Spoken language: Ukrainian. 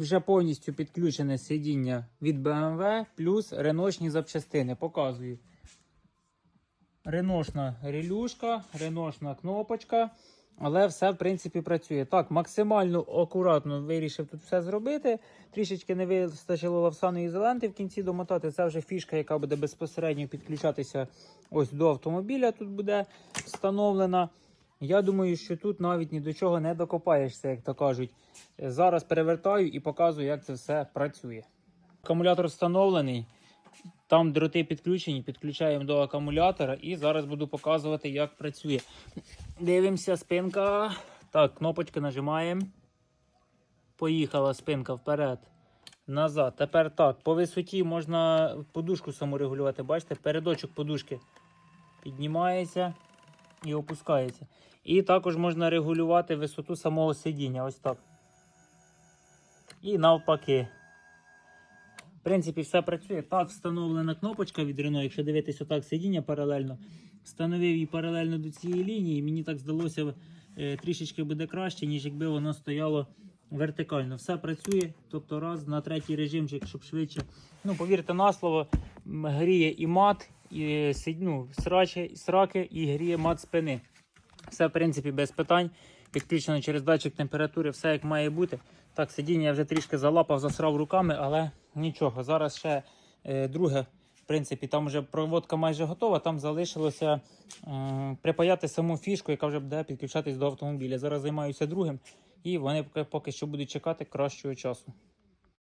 Вже повністю підключене сидіння від BMW плюс реношні запчастини. Показую. Реношна релюшка, реношна кнопочка, але все в принципі працює. Так, максимально акуратно вирішив тут все зробити. Трішечки не вистачило лавсаної ізоленти в кінці домотати. Це вже фішка, яка буде безпосередньо підключатися ось до автомобіля. Тут буде встановлена. Я думаю, що тут навіть ні до чого не докопаєшся, як то кажуть. Зараз перевертаю і показую, як це все працює. Акумулятор встановлений. Там дроти підключені, підключаємо до акумулятора і зараз буду показувати, як працює. Дивимося, спинка. Так, кнопочки нажимаємо. Поїхала спинка вперед. Назад. Тепер так, по висоті можна подушку саморегулювати. Бачите, передочок подушки піднімається і опускається. І також можна регулювати висоту самого сидіння. Ось так. І навпаки. В принципі, все працює. Так, встановлена кнопочка від Renault. Якщо дивитися отак сидіння паралельно, встановив її паралельно до цієї лінії. Мені так здалося е, трішечки буде краще, ніж якби воно стояло вертикально. Все працює. Тобто раз на третій режимчик, щоб швидше. Ну, повірте на слово, гріє і мат, і ну, срачі, сраки, і гріє мат спини. Все, в принципі, без питань. Підключено через датчик температури, все як має бути. Так, сидіння я вже трішки залапав, засрав руками, але нічого. Зараз ще е, друге. В принципі, там вже проводка майже готова. Там залишилося е, припаяти саму фішку, яка вже буде підключатись до автомобіля. Зараз займаюся другим, і вони поки, що будуть чекати кращого часу.